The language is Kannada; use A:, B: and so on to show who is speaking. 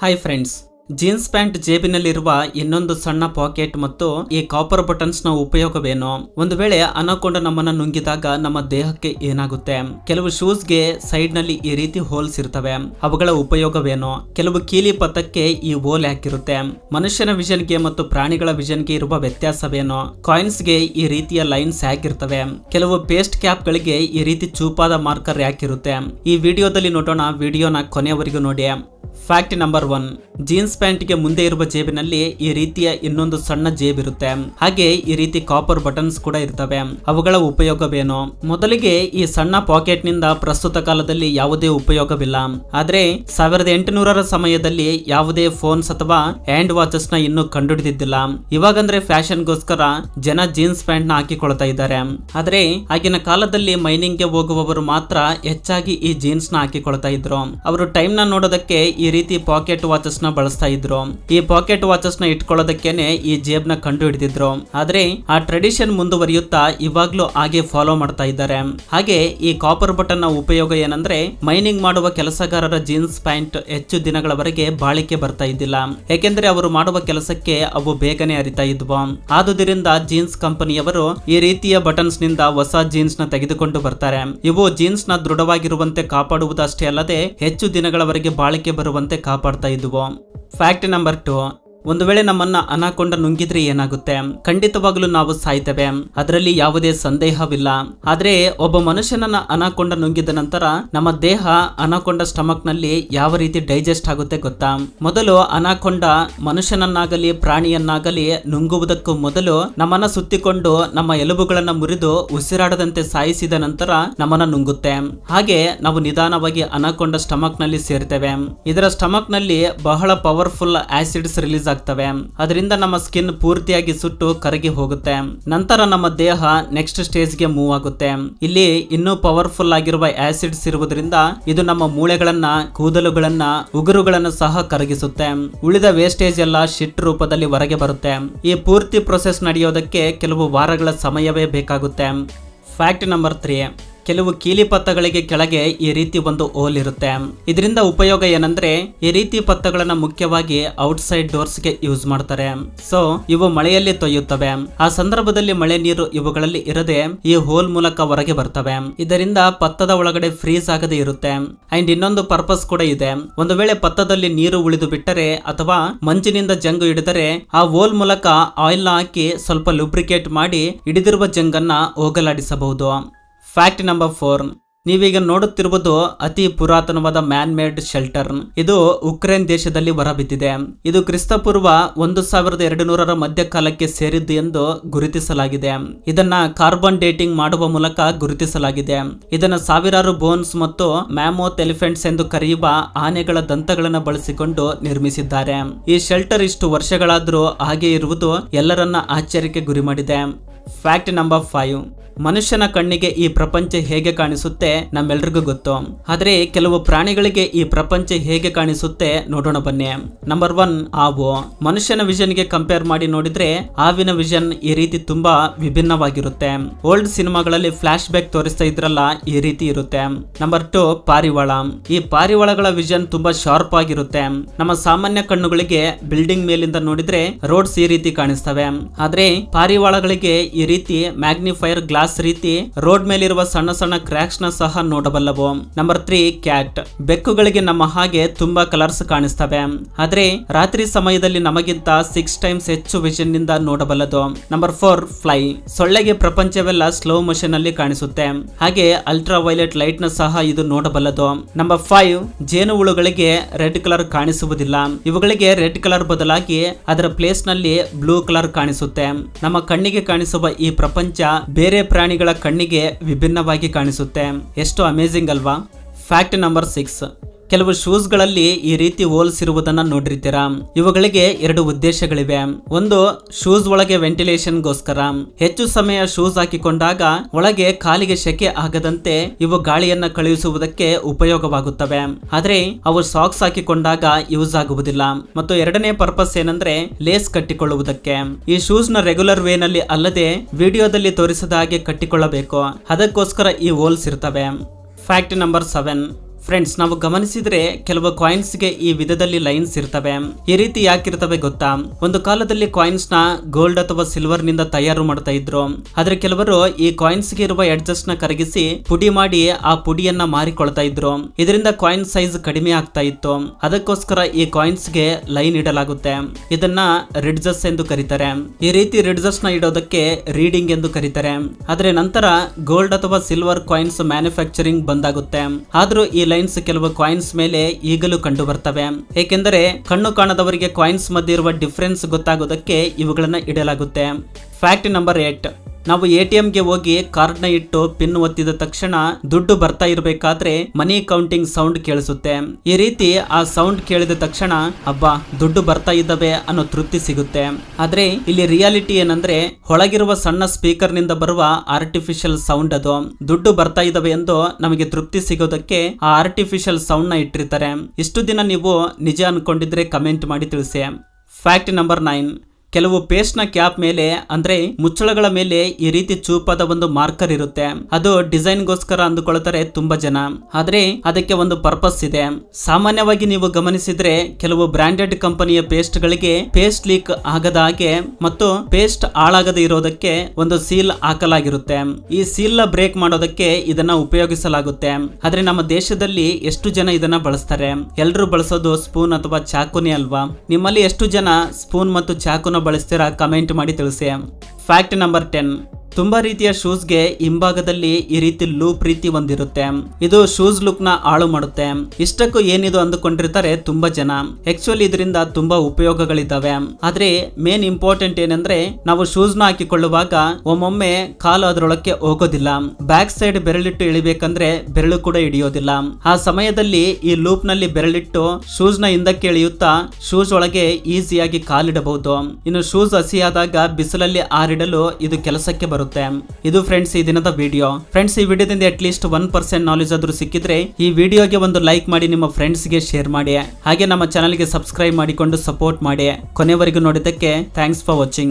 A: ಹಾಯ್ ಫ್ರೆಂಡ್ಸ್ ಜೀನ್ಸ್ ಪ್ಯಾಂಟ್ ಜೇಬಿನಲ್ಲಿರುವ ಇನ್ನೊಂದು ಸಣ್ಣ ಪಾಕೆಟ್ ಮತ್ತು ಈ ಕಾಪರ್ ಬಟನ್ಸ್ನ ಉಪಯೋಗವೇನು? ಒಂದು ವೇಳೆ ಅನಕೊಂಡ ನಮ್ಮನ್ನ ನುಂಗಿದಾಗ ನಮ್ಮ ದೇಹಕ್ಕೆ ಏನಾಗುತ್ತೆ? ಕೆಲವು ಶೂಸ್ಗೆ ಸೈಡ್ನಲ್ಲಿ ಈ ರೀತಿ ಹೋಲ್ಸ್ ಇರ್ತವೆ. ಅವುಗಳ ಉಪಯೋಗವೇನು? ಕೆಲವು ಕೀಲಿ ಪಥಕ್ಕೆ ಈ ಹೋಲ್ ಹಾಕಿರುತ್ತೆ. ಮನುಷ್ಯನ ವಿಷನ್ಗೆ ಮತ್ತು ಪ್ರಾಣಿಗಳ ವಿಷನ್ಗೆ ಇರುವ ವ್ಯತ್ಯಾಸವೇನು? ಕಾಯಿನ್ಸ್ಗೆ ಈ ರೀತಿಯ ಲೈನ್ಸ್ ಹಾಕಿರ್ತವೆ. ಕೆಲವು ಪೇಸ್ಟ್ ಕ್ಯಾಪ್ ಗಳಿಗೆ ಈ ರೀತಿ ಚೂಪಾದ ಮಾರ್ಕರ್ ಹಾಕಿರುತ್ತೆ. ಈ ವಿಡಿಯೋದಲ್ಲಿ ನೋಡೋಣ ವಿಡಿಯೋನ ಕೊನೆಯವರೆಗೂ ನೋಡಿ. ಫ್ಯಾಕ್ಟ್ ನಂಬರ್ ಒನ್ ಜೀನ್ಸ್ ಪ್ಯಾಂಟ್ಗೆ ಮುಂದೆ ಇರುವ ಜೇಬಿನಲ್ಲಿ ಈ ರೀತಿಯ ಇನ್ನೊಂದು ಸಣ್ಣ ಜೇಬ್ ಇರುತ್ತೆ. ಹಾಗೆ ಈ ರೀತಿ ಕಾಪರ್ ಬಟನ್ಸ್ ಕೂಡ ಇರ್ತವೆ. ಅವುಗಳ ಉಪಯೋಗವೇನು? ಮೊದಲಿಗೆ ಈ ಸಣ್ಣ ಪಾಕೆಟ್ನಿಂದ ಪ್ರಸ್ತುತ ಕಾಲದಲ್ಲಿ ಯಾವುದೇ ಉಪಯೋಗವಿಲ್ಲ. ಆದ್ರೆ ಸಾವಿರದ ಎಂಟುನೂರರ ಸಮಯದಲ್ಲಿ ಯಾವುದೇ ಫೋನ್ಸ್ ಅಥವಾ ಹ್ಯಾಂಡ್ ವಾಚಸ್ನ ಇನ್ನೂ ಕಂಡುಹಿಡಿದಿದ್ದಿಲ್ಲ. ಇವಾಗಂದ್ರೆ ಫ್ಯಾಷನ್ಗೋಸ್ಕರ ಜನ ಜೀನ್ಸ್ ಪ್ಯಾಂಟ್ನ ಹಾಕಿಕೊಳ್ತಾ ಇದ್ದಾರೆ. ಆದ್ರೆ ಆಗಿನ ಕಾಲದಲ್ಲಿ ಮೈನಿಂಗ್ಗೆ ಹೋಗುವವರು ಮಾತ್ರ ಹೆಚ್ಚಾಗಿ ಈ ಜೀನ್ಸ್ನ ಹಾಕಿಕೊಳ್ತಾ ಇದ್ರು. ಅವರು ಟೈಮ್ನ ನೋಡೋದಕ್ಕೆ ರೀತಿ ಪಾಕೆಟ್ ವಾಚಸ್ನ ಬಳಸ್ತಾ ಇದ್ರು. ಈ ಪಾಕೆಟ್ ವಾಚಸ್ನ ಇಟ್ಕೊಳ್ಳೋದಕ್ಕೇನೆ ಈ ಜೇಬ್ನ ಕಂಡು ಹಿಡಿದಿದ್ರು. ಆದ್ರೆ ಆ ಟ್ರೆಡಿಷನ್ ಮುಂದುವರಿಯುತ್ತಾ ಇವಾಗ್ಲೂ ಹಾಗೆ ಫಾಲೋ ಮಾಡ್ತಾ ಇದ್ದಾರೆ. ಹಾಗೆ ಈ ಕಾಪರ್ ಬಟನ್ನ ಉಪಯೋಗ ಏನಂದ್ರೆ ಮೈನಿಂಗ್ ಮಾಡುವ ಕೆಲಸಗಾರರ ಜೀನ್ಸ್ ಪ್ಯಾಂಟ್ ಹೆಚ್ಚು ದಿನಗಳವರೆಗೆ ಬಾಳಿಕೆ ಬರ್ತಾ ಇದ್ದಿಲ್ಲ. ಯಾಕೆಂದ್ರೆ ಅವರು ಮಾಡುವ ಕೆಲಸಕ್ಕೆ ಅವು ಬೇಗನೆ ಅರಿತಾ ಇದ್ವು. ಆದುದರಿಂದ ಜೀನ್ಸ್ ಕಂಪನಿಯವರು ಈ ರೀತಿಯ ಬಟನ್ಸ್ನಿಂದ ಹೊಸ ಜೀನ್ಸ್ನ ತೆಗೆದುಕೊಂಡು ಬರ್ತಾರೆ. ಇವು ಜೀನ್ಸ್ನ ದೃಢವಾಗಿರುವಂತೆ ಕಾಪಾಡುವುದಷ್ಟೇ ಅಲ್ಲದೆ ಹೆಚ್ಚು ದಿನಗಳವರೆಗೆ ಬಾಳಿಕೆ ಬರುವಂತೆ ಕಾಪಾಡ್ತಾ ಇದ್ವು. ಫ್ಯಾಕ್ಟ್ ನಂಬರ್ ಟು ಒಂದು ವೇಳೆ ನಮ್ಮನ್ನ ಅನಾಕೊಂಡ ನುಂಗಿದ್ರೆ ಏನಾಗುತ್ತೆ? ಖಂಡಿತವಾಗ್ಲೂ ನಾವು ಸಾಯ್ತೇವೆ. ಅದರಲ್ಲಿ ಯಾವುದೇ ಸಂದೇಹವಿಲ್ಲ. ಆದ್ರೆ ಒಬ್ಬ ಮನುಷ್ಯನನ್ನ ಅನಾಕೊಂಡ ನುಂಗಿದ ನಂತರ ನಮ್ಮ ದೇಹ ಅನಾಕೊಂಡ ಸ್ಟಮಕ್ನಲ್ಲಿ ಯಾವ ರೀತಿ ಡೈಜೆಸ್ಟ್ ಆಗುತ್ತೆ ಗೊತ್ತಾ? ಮೊದಲು ಅನಾಕೊಂಡ ಮನುಷ್ಯನನ್ನಾಗಲಿ, ಪ್ರಾಣಿಯನ್ನಾಗಲಿ ನುಂಗುವುದಕ್ಕೂ ಮೊದಲು ನಮ್ಮನ್ನ ಸುತ್ತಿಕೊಂಡು ನಮ್ಮ ಎಲುಬುಗಳನ್ನ ಮುರಿದು ಉಸಿರಾಡದಂತೆ ಸಾಯಿಸಿದ ನಂತರ ನಮ್ಮನ್ನ ನುಂಗುತ್ತೆ. ಹಾಗೆ ನಾವು ನಿಧಾನವಾಗಿ ಅನಾಕೊಂಡ ಸ್ಟಮಕ್ನಲ್ಲಿ ಸೇರ್ತೇವೆ. ಇದರ ಸ್ಟಮಕ್ನಲ್ಲಿ ಬಹಳ ಪವರ್ಫುಲ್ ಆಸಿಡ್ಸ್ ರಿಲೀಸ್ ಆಗ್ತವೆ. ಅದರಿಂದ ನಮ್ಮ ಸ್ಕಿನ್ ಪೂರ್ತಿಯಾಗಿ ಸುಟ್ಟು ಕರಗಿ ಹೋಗುತ್ತೆ. ನಂತರ ನಮ್ಮ ದೇಹ ನೆಕ್ಸ್ಟ್ ಸ್ಟೇಜ್ಗೆ ಮೂವ್ ಆಗುತ್ತೆ. ಇಲ್ಲಿ ಇನ್ನೂ ಪವರ್ಫುಲ್ ಆಗಿರುವ ಆಸಿಡ್ಸ್ ಇರುವುದರಿಂದ ಇದು ನಮ್ಮ ಮೂಳೆಗಳನ್ನ, ಕೂದಲುಗಳನ್ನ, ಉಗುರುಗಳನ್ನು ಸಹ ಕರಗಿಸುತ್ತೆ. ಉಳಿದ ವೇಸ್ಟೇಜ್ ಎಲ್ಲ ಶಿಟ್ ರೂಪದಲ್ಲಿ ಹೊರಗೆ ಬರುತ್ತೆ. ಈ ಪೂರ್ತಿ ಪ್ರೊಸೆಸ್ ನಡೆಯೋದಕ್ಕೆ ಕೆಲವು ವಾರಗಳ ಸಮಯವೇ ಬೇಕಾಗುತ್ತೆ. ಫ್ಯಾಕ್ಟ್ ನಂಬರ್ ತ್ರೀ ಕೆಲವು ಕೀಲಿ ಪತ್ತಗಳಿಗೆ ಕೆಳಗೆ ಈ ರೀತಿ ಒಂದು ಹೋಲ್ ಇರುತ್ತೆ. ಇದರಿಂದ ಉಪಯೋಗ ಏನಂದ್ರೆ, ಈ ರೀತಿ ಪತ್ತಗಳನ್ನ ಮುಖ್ಯವಾಗಿ ಔಟ್ಸೈಡ್ ಡೋರ್ಸ್ಗೆ ಯೂಸ್ ಮಾಡ್ತಾರೆ. ಸೊ, ಇವು ಮಳೆಯಲ್ಲಿ ತೊಯ್ಯುತ್ತವೆ. ಆ ಸಂದರ್ಭದಲ್ಲಿ ಮಳೆ ನೀರು ಇವುಗಳಲ್ಲಿ ಇರದೆ ಈ ಹೋಲ್ ಮೂಲಕ ಹೊರಗೆ ಬರ್ತವೆ. ಇದರಿಂದ ಪತ್ತದ ಒಳಗಡೆ ಫ್ರೀಸ್ ಆಗದೆ ಇರುತ್ತೆ. ಅಂಡ್ ಇನ್ನೊಂದು ಪರ್ಪಸ್ ಕೂಡ ಇದೆ. ಒಂದು ವೇಳೆ ಪತ್ತದಲ್ಲಿ ನೀರು ಉಳಿದು ಬಿಟ್ಟರೆ ಅಥವಾ ಮಂಜಿನಿಂದ ಜಂಗು ಹಿಡಿದರೆ, ಆ ಹೋಲ್ ಮೂಲಕ ಆಯಿಲ್ ಹಾಕಿ ಸ್ವಲ್ಪ ಲುಬ್ರಿಕೇಟ್ ಮಾಡಿ ಹಿಡಿದಿರುವ ಜಂಗನ್ನ ಹೋಗಲಾಡಿಸಬಹುದು. ಫ್ಯಾಕ್ಟ್ ನಂಬರ್ ಫೋರ್ ನೀವೀಗ ನೋಡುತ್ತಿರುವುದು ಅತಿ ಪುರಾತನವಾದ ಮ್ಯಾನ್ ಮೇಡ್ ಶೆಲ್ಟರ್ ಇದು ಉಕ್ರೇನ್ ದೇಶದಲ್ಲಿ ಹೊರಬಿದ್ದಿದೆ. ಇದು ಕ್ರಿಸ್ತಪೂರ್ವ ಒಂದು ಸಾವಿರದ ಎರಡು ನೂರರ ಮಧ್ಯಕಾಲಕ್ಕೆ ಸೇರಿದ್ದು ಎಂದು ಗುರುತಿಸಲಾಗಿದೆ. ಇದನ್ನ ಕಾರ್ಬನ್ ಡೇಟಿಂಗ್ ಮಾಡುವ ಮೂಲಕ ಗುರುತಿಸಲಾಗಿದೆ. ಇದನ್ನ ಸಾವಿರಾರು ಬೋನ್ಸ್ ಮತ್ತು ಮ್ಯಾಮೋತ್ ಎಲಿಫೆಂಟ್ಸ್ ಎಂದು ಕರೆಯುವ ಆನೆಗಳ ದಂತಗಳನ್ನು ಬಳಸಿಕೊಂಡು ನಿರ್ಮಿಸಿದ್ದಾರೆ. ಈ ಶೆಲ್ಟರ್ ಇಷ್ಟು ವರ್ಷಗಳಾದರೂ ಹಾಗೆ ಇರುವುದು ಎಲ್ಲರನ್ನ ಆಶ್ಚರ್ಯಕ್ಕೆ ಗುರಿ ಮಾಡಿದೆ. ಫ್ಯಾಕ್ಟ್ ನಂಬರ್ ಫೈವ್ ಮನುಷ್ಯನ ಕಣ್ಣಿಗೆ ಈ ಪ್ರಪಂಚ ಹೇಗೆ ಕಾಣಿಸುತ್ತೆ ನಮ್ಮೆಲ್ರಿಗೂ ಗೊತ್ತು. ಆದ್ರೆ ಕೆಲವು ಪ್ರಾಣಿಗಳಿಗೆ ಈ ಪ್ರಪಂಚ ಹೇಗೆ ಕಾಣಿಸುತ್ತೆ ನೋಡೋಣ ಬನ್ನಿ. ನಂಬರ್ ಒನ್ ಹಾವು. ಮನುಷ್ಯನ ವಿಷನ್ಗೆ ಕಂಪೇರ್ ಮಾಡಿ ನೋಡಿದ್ರೆ ಹಾವಿನ ವಿಷನ್ ಈ ರೀತಿ ತುಂಬಾ ವಿಭಿನ್ನವಾಗಿರುತ್ತೆ. ಓಲ್ಡ್ ಸಿನಿಮಾಗಳಲ್ಲಿ ಫ್ಲಾಶ್ ಬ್ಯಾಕ್ ತೋರಿಸ್ತಾ ಇದ್ರಲ್ಲ ಈ ರೀತಿ ಇರುತ್ತೆ. ನಂಬರ್ ಟು ಪಾರಿವಾಳ. ಈ ಪಾರಿವಾಳಗಳ ವಿಷನ್ ತುಂಬಾ ಶಾರ್ಪ್ ಆಗಿರುತ್ತೆ. ನಮ್ಮ ಸಾಮಾನ್ಯ ಕಣ್ಣುಗಳಿಗೆ ಬಿಲ್ಡಿಂಗ್ ಮೇಲಿಂದ ನೋಡಿದ್ರೆ ರೋಡ್ಸ್ ಈ ರೀತಿ ಕಾಣಿಸ್ತವೆ. ಆದ್ರೆ ಪಾರಿವಾಳಗಳಿಗೆ ಈ ರೀತಿ ಮ್ಯಾಗ್ನಿಫೈರ್ ಗ್ಲಾಸ್ ರೀತಿ ರೋಡ್ ಮೇಲಿರುವ ಸಣ್ಣ ಸಣ್ಣ ಕ್ರ್ಯಾಕ್ಸ್ನ ಸಹ ನೋಡಬಲ್ಲವು. ನಂಬರ್ ತ್ರೀ ಕ್ಯಾಟ್ ಬೆಕ್ಕುಗಳಿಗೆ ನಮ್ಮ ಹಾಗೆ ತುಂಬಾ ಕಲರ್ಸ್ ಕಾಣಿಸ್ತವೆ. ಆದ್ರೆ ರಾತ್ರಿ ಸಮಯದಲ್ಲಿ ನಮಗಿಂತ ಸಿಕ್ಸ್ ಟೈಮ್ಸ್ ಹೆಚ್ಚು ವಿಷನ್ನಿಂದ ನೋಡಬಲ್ಲದು. ನಂಬರ್ ಫೋರ್ ಫ್ಲೈ ಸೊಳ್ಳೆಗೆ ಪ್ರಪಂಚವೆಲ್ಲ ಸ್ಲೋ ಮೋಷನ್ ಅಲ್ಲಿ ಕಾಣಿಸುತ್ತೆ. ಹಾಗೆ ಅಲ್ಟ್ರಾ ವೈಲೆಟ್ ಲೈಟ್ನ ಸಹ ಇದು ನೋಡಬಲ್ಲದು. ನಂಬರ್ ಫೈವ್ ಜೇನುಹುಳುಗಳಿಗೆ ರೆಡ್ ಕಲರ್ ಕಾಣಿಸುವುದಿಲ್ಲ. ಇವುಗಳಿಗೆ ರೆಡ್ ಕಲರ್ ಬದಲಾಗಿ ಅದರ ಪ್ಲೇಸ್ನಲ್ಲಿ ಬ್ಲೂ ಕಲರ್ ಕಾಣಿಸುತ್ತೆ. ನಮ್ಮ ಕಣ್ಣಿಗೆ ಕಾಣಿಸುವ ಈ ಪ್ರಪಂಚ ಬೇರೆ ಪ್ರಾಣಿಗಳ ಕಣ್ಣಿಗೆ ವಿಭಿನ್ನವಾಗಿ ಕಾಣಿಸುತ್ತೆ. ಎಷ್ಟು ಅಮೇಜಿಂಗ್ ಅಲ್ವಾ? Fact number six. ಕೆಲವು ಶೂಸ್ಗಳಲ್ಲಿ ಈ ರೀತಿ ಹೋಲ್ಸ್ ಇರುವುದನ್ನ ನೋಡಿರ್ತೀರಾ? ಇವುಗಳಿಗೆ ಎರಡು ಉದ್ದೇಶಗಳಿವೆ. ಒಂದು, ಶೂಸ್ ಒಳಗೆ ವೆಂಟಿಲೇಷನ್ಗೋಸ್ಕರ. ಹೆಚ್ಚು ಸಮಯ ಶೂಸ್ ಹಾಕಿಕೊಂಡಾಗ ಒಳಗೆ ಕಾಲಿಗೆ ಶೆಕೆ ಆಗದಂತೆ ಇವು ಗಾಳಿಯನ್ನ ಕಳುಹಿಸುವುದಕ್ಕೆ ಉಪಯೋಗವಾಗುತ್ತವೆ. ಆದರೆ, ಅವು ಸಾಕ್ಸ್ ಹಾಕಿಕೊಂಡಾಗ ಯೂಸ್ ಆಗುವುದಿಲ್ಲ. ಮತ್ತು ಎರಡನೇ ಪರ್ಪಸ್ ಏನಂದ್ರೆ ಲೇಸ್ ಕಟ್ಟಿಕೊಳ್ಳುವುದಕ್ಕೆ. ಈ ಶೂಸ್ನ ರೆಗ್ಯುಲರ್ ವೇನಲ್ಲಿ ಅಲ್ಲದೆ ವಿಡಿಯೋದಲ್ಲಿ ತೋರಿಸದ ಹಾಗೆ ಕಟ್ಟಿಕೊಳ್ಳಬೇಕು. ಅದಕ್ಕೋಸ್ಕರ ಈ ಹೋಲ್ಸ್ ಇರ್ತವೆ. Fact number seven. ಫ್ರೆಂಡ್ಸ್ ನಾವು ಗಮನಿಸಿದ್ರೆ ಕೆಲವು ಕಾಯಿನ್ಸ್ಗೆ ಈ ವಿಧದಲ್ಲಿ ಲೈನ್ಸ್ ಇರ್ತವೆ. ಈ ರೀತಿ ಯಾಕಿರ್ತವೆ ಗೊತ್ತಾ? ಒಂದು ಕಾಲದಲ್ಲಿ ಕಾಯಿನ್ಸ್ನ ಗೋಲ್ಡ್ ಅಥವಾ ಸಿಲ್ವರ್ನಿಂದ ತಯಾರು ಮಾಡ್ತಾ ಇದ್ರು. ಆದ್ರೆ ಕೆಲವರು ಈ ಕಾಯಿನ್ಸ್ಗೆ ಇರುವ ಎಡ್ಜಸ್ನ ಕರಗಿಸಿ ಪುಡಿ ಮಾಡಿ ಆ ಪುಡಿಯನ್ನ ಮಾರಿಕೊಳ್ತಾ ಇದ್ರು. ಇದರಿಂದ ಕಾಯಿನ್ ಸೈಜ್ ಕಡಿಮೆ ಆಗ್ತಾ ಇತ್ತು. ಅದಕ್ಕೋಸ್ಕರ ಈ ಕಾಯಿನ್ಸ್ಗೆ ಲೈನ್ ಇಡಲಾಗುತ್ತೆ. ಇದನ್ನ ರಿಡ್ಜಸ್ ಎಂದು ಕರೀತಾರೆ. ಈ ರೀತಿ ರಿಡ್ಜಸ್ನ ಇಡೋದಕ್ಕೆ ರೀಡಿಂಗ್ ಎಂದು ಕರೀತಾರೆ. ಆದ್ರೆ ನಂತರ ಗೋಲ್ಡ್ ಅಥವಾ ಸಿಲ್ವರ್ ಕಾಯಿನ್ಸ್ ಮ್ಯಾನುಫ್ಯಾಕ್ಚರಿಂಗ್ ಬಂದಾಗುತ್ತೆ. ಆದ್ರೂ ಈ ಲೈನ್ಸ್ ಕೆಲವು ಕಾಯಿನ್ಸ್ ಮೇಲೆ ಈಗಲೂ ಕಂಡು ಬರ್ತವೆ ಏಕೆಂದರೆ ಕಣ್ಣು ಕಾಣದವರಿಗೆ ಕಾಯಿನ್ಸ್ ಮಧ್ಯೆ ಇರುವ ಡಿಫರೆನ್ಸ್ ಗೊತ್ತಾಗೋದಕ್ಕೆ ಇವುಗಳನ್ನ ಇಡಲಾಗುತ್ತೆ. ಫ್ಯಾಕ್ಟ್ ನಂಬರ್ ಏಟ್ ನಾವು ಎ ಟಿ ಎಂಗೆ ಹೋಗಿ ಕಾರ್ಡ್ನ ಇಟ್ಟು ಪಿನ್ ಒತ್ತಿದ ತಕ್ಷಣ ದುಡ್ಡು ಬರ್ತಾ ಇರಬೇಕಾದ್ರೆ ಮನಿ ಕೌಂಟಿಂಗ್ ಸೌಂಡ್ ಕೇಳಿಸುತ್ತೆ. ಈ ರೀತಿ ಆ ಸೌಂಡ್ ಕೇಳಿದ ತಕ್ಷಣ, ಅಬ್ಬಾ, ದುಡ್ಡು ಬರ್ತಾ ಇದ್ದಾವೆ ಅನ್ನೋ ತೃಪ್ತಿ ಸಿಗುತ್ತೆ. ಆದ್ರೆ ಇಲ್ಲಿ ರಿಯಾಲಿಟಿ ಏನಂದ್ರೆ ಒಳಗಿರುವ ಸಣ್ಣ ಸ್ಪೀಕರ್ನಿಂದ ಬರುವ ಆರ್ಟಿಫಿಷಿಯಲ್ ಸೌಂಡ್ ಅದು. ದುಡ್ಡು ಬರ್ತಾ ಇದ್ದಾವೆ ಎಂದು ನಮಗೆ ತೃಪ್ತಿ ಸಿಗೋದಕ್ಕೆ ಆ ಆರ್ಟಿಫಿಷಿಯಲ್ ಸೌಂಡ್ನ ಇಟ್ಟಿರ್ತಾರೆ. ಇಷ್ಟು ದಿನ ನೀವು ನಿಜ ಅನ್ಕೊಂಡಿದ್ರೆ ಕಮೆಂಟ್ ಮಾಡಿ ತಿಳಿಸಿ. Fact number nine. ಕೆಲವು ಪೇಸ್ಟ್ನ ಕ್ಯಾಪ್ ಮೇಲೆ, ಅಂದ್ರೆ ಮುಚ್ಚಳಗಳ ಮೇಲೆ ಈ ರೀತಿ ಚೂಪಾದ ಒಂದು ಮಾರ್ಕರ್ ಇರುತ್ತೆ. ಅದು ಡಿಸೈನ್ ಗೋಸ್ಕರ ಅಂದುಕೊಳ್ತಾರೆ ತುಂಬಾ ಜನ. ಆದ್ರೆ ಅದಕ್ಕೆ ಒಂದು ಪರ್ಪಸ್ ಇದೆ. ಸಾಮಾನ್ಯವಾಗಿ ನೀವು ಗಮನಿಸಿದ್ರೆ ಕೆಲವು ಬ್ರಾಂಡೆಡ್ ಕಂಪನಿಯ ಪೇಸ್ಟ್ ಗಳಿಗೆ ಪೇಸ್ಟ್ ಲೀಕ್ ಆಗದ ಹಾಗೆ ಮತ್ತು ಪೇಸ್ಟ್ ಹಾಳಾಗದೆ ಇರೋದಕ್ಕೆ ಒಂದು ಸೀಲ್ ಹಾಕಲಾಗಿರುತ್ತೆ. ಈ ಸೀಲ್ನ ಬ್ರೇಕ್ ಮಾಡೋದಕ್ಕೆ ಇದನ್ನ ಉಪಯೋಗಿಸಲಾಗುತ್ತೆ. ಆದ್ರೆ ನಮ್ಮ ದೇಶದಲ್ಲಿ ಎಷ್ಟು ಜನ ಇದನ್ನ ಬಳಸ್ತಾರೆ? ಎಲ್ಲರೂ ಬಳಸೋದು ಸ್ಪೂನ್ ಅಥವಾ ಚಾಕುನೇ ಅಲ್ವಾ? ನಿಮ್ಮಲ್ಲಿ ಎಷ್ಟು ಜನ ಸ್ಪೂನ್ ಮತ್ತು ಚಾಕುನ ಬಳಸ್ತೀರಾ? ಕಮೆಂಟ್ ಮಾಡಿ ತಿಳಿಸಿ. Fact number ten. ತುಂಬಾ ರೀತಿಯ ಶೂಸ್ಗೆ ಹಿಂಭಾಗದಲ್ಲಿ ಈ ರೀತಿ ಲೂಪ್ ರೀತಿ ಒಂದಿರುತ್ತೆ ಇದು ಶೂಸ್ ಲುಕ್ನ ಹಾಳು ಮಾಡುತ್ತೆ. ಇಷ್ಟಕ್ಕೂ ಏನಿದು ಅಂದುಕೊಂಡಿರ್ತಾರೆ ತುಂಬಾ ಜನ. ಆಕ್ಚುಲಿ ಇದರಿಂದ ತುಂಬಾ ಉಪಯೋಗಗಳಿದ್ದಾವೆ ಆದ್ರೆ ಮೇನ್ ಇಂಪಾರ್ಟೆಂಟ್ ಏನಂದ್ರೆ ನಾವು ಶೂಸ್ನ ಹಾಕಿಕೊಳ್ಳುವಾಗ ಒಮ್ಮೊಮ್ಮೆ ಕಾಲು ಅದರೊಳಕ್ಕೆ ಹೋಗೋದಿಲ್ಲ. ಬ್ಯಾಕ್ ಸೈಡ್ ಬೆರಳಿಟ್ಟು ಇಳಿಬೇಕಂದ್ರೆ ಬೆರಳು ಕೂಡ ಹಿಡಿಯೋದಿಲ್ಲ. ಆ ಸಮಯದಲ್ಲಿ ಈ ಲೂಪ್ನಲ್ಲಿ ಬೆರಳಿಟ್ಟು ಶೂಸ್ನ ಹಿಂದಕ್ಕೆ ಇಳಿಯುತ್ತಾ ಶೂಸ್ ಒಳಗೆ ಈಸಿಯಾಗಿ ಕಾಲಿಡಬಹುದು. ಇನ್ನು ಶೂಸ್ ಹಸಿಯಾದಾಗ ಬಿಸಿಲಲ್ಲಿ ಆರಿಡಲು ಇದು ಕೆಲಸಕ್ಕೆ ಬರುತ್ತೆ ಇದು ಫ್ರೆಂಡ್ಸ್ ಈ ದಿನದ ವಿಡಿಯೋ ಫ್ರೆಂಡ್ಸ್ ಈ ವಿಡಿಯೋದಿಂದ at least one percent knowledge ಆದ್ರೂ ಸಿಕ್ಕಿದ್ರೆ ಈ ವಿಡಿಯೋಗೆ ಒಂದು ಲೈಕ್ ಮಾಡಿ ನಿಮ್ಮ ಫ್ರೆಂಡ್ಸ್ಗೆ ಶೇರ್ ಮಾಡಿ. ಹಾಗೆ ನಮ್ಮ ಚಾನಲ್ಗೆ ಸಬ್ಸ್ಕ್ರೈಬ್ ಮಾಡಿಕೊಂಡು ಸಪೋರ್ಟ್ ಮಾಡಿ. ಕೊನೆವರೆಗೂ ನೋಡಿದ್ದಕ್ಕೆ ಥ್ಯಾಂಕ್ಸ್ ಫಾರ್ ವಾಚಿಂಗ್